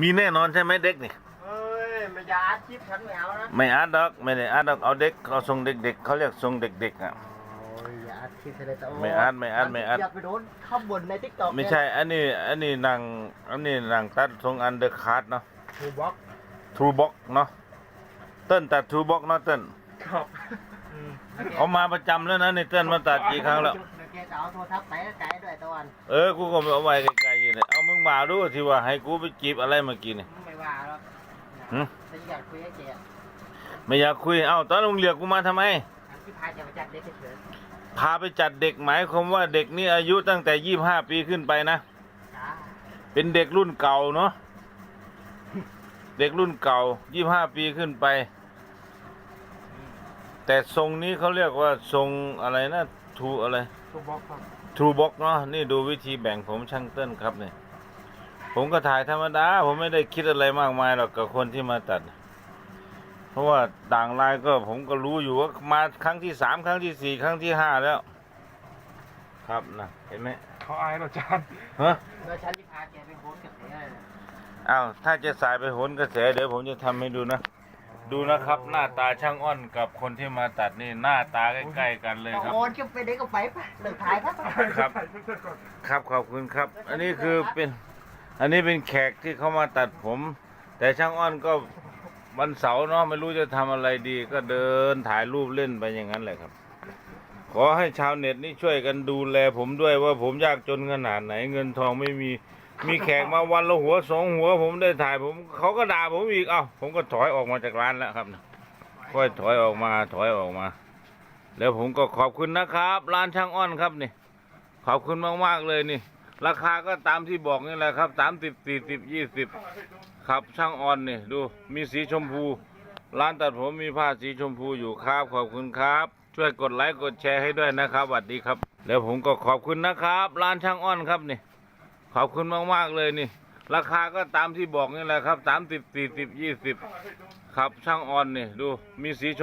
มีแน่นอนใช่ไหมเด็กนี่เอ้ยไม่อยากอาชีพฉันไม่เอานะไม่อาร์ตดอกไม่ได้อาร์ตดอกเอาเด็กเอาทรงเด็กๆเขาเรียกทรงเด็กๆอะ โอ้ยอย่าอาชีพเลยแต่โไม่อาร์ตไม่อาร์ตไม่อาร์ตอยากไปโดนข้ามบนในทิกตอกไม่ใช่อันนี้อันนี้นางอันนี้นางตัดทรงอันเดอร์คัทเนาะทูบ็อกทรูบ็อกเนาะเติ้นตัดทรูบ็อกเนาะเติ้นครับ เอามาประจำแล้วนะนี่เติ้นมาตัดกี่ครั้งแล้ว เดี๋ยวแกจะเอาโทรทัศน์ไปไกลด้วยตะวันเออ กูก็เอาไว้ไกลๆอยู่เลยเอามึงมาดูที่ว่าให้กูไปจีบอะไรเมื่อกี้นี่ไม่ว่าหรอกหืมแต่อยากคุยกับแกไม่อยากคุย เอ้าตอนมึงเรียกกูมาทำไมอันที่พาจะไปจัดเด็กเฉยพาไปจัดเด็กหมายความว่าเด็กนี่อายุตั้งแต่ยี่ห้าปีขึ้นไปนะ ๆจ้าเป็นเด็กรุ่นเก่าเนาะ เด็กรุ่นเก่ายี่ห้าปีขึ้นไป แต่ทรงนี้เขาเรียกว่าทรงอะไรนะทูอะไรทูบ็อกครับทรูบ็อกเนาะนี่ดูวิธีแบ่งผมช่างเต้นครับเนี่ย ผมก็ถ่ายธรรมดา ผมไม่ได้คิดอะไรมากมายหรอกกับคนที่มาตัด เพราะว่าต่างลายก็ผมก็รู้อยู่ว่ามาครั้งที่สามครั้งที่สี่ครั้งที่ห้าแล้ว ครับนะเห็นไหมเขาอายเหราจานฮะแล้วฉันที่พาแกไปโฮสกับแกเลยอ้าวถ้าจะสายไปโหนกระแสเดี๋ยวผมจะทำให้ดูนะ ดูนะครับหน้าตาช่างอ้อนกับคนที่มาตัดนี่หน้าตาใกล้ๆกันเลยครับ โอนก็ไปเด็กก็ไปปะเลิกถ่ายครับครับ ครับขอบคุณครับ อันนี้คือเป็นอันนี้เป็นแขกที่เขามาตัดผม แต่ช่างอ้อนก็วันเสาร์เนาะไม่รู้จะทำอะไรดี ก็เดินถ่ายรูปเล่นไปอย่างนั้นแหละครับ ขอให้ชาวเน็ตนี่ช่วยกันดูแลผมด้วยว่าผมยากจนขนาดไหนเงินทองไม่มี มีแขกมาวันละหัวสองหัว ผมได้ถ่ายผมเขาก็ด่าผมอีกเอ้าผมก็ถอยออกมาจากร้านแล้วครับค่อยถอยออกมาถอยออกมา แล้วผมก็ขอบคุณนะครับ ร้านช่างอ้อนครับนี่ ขอบคุณมากๆเลยนี่ ราคาก็ตามที่บอกนี่แหละครับสามสิบสี่สิบยี่สิบครับช่างออนนี่ดูมีสีชมพู ร้านตัดผมมีผ้าสีชมพูอยู่ครับขอบคุณครับ ช่วยกดไลค์กดแชร์ให้ด้วยนะครับสวัสดีครับ แล้วผมก็ขอบคุณนะครับ ร้านช่างอ้อนครับนี่ ขอบคุณมาก ๆ เลยนี่ ราคาก็ตามที่บอกนี่แหละครับสามสิบสี่สิบยี่สิบครับช่างออนนี่ดูมีสีชม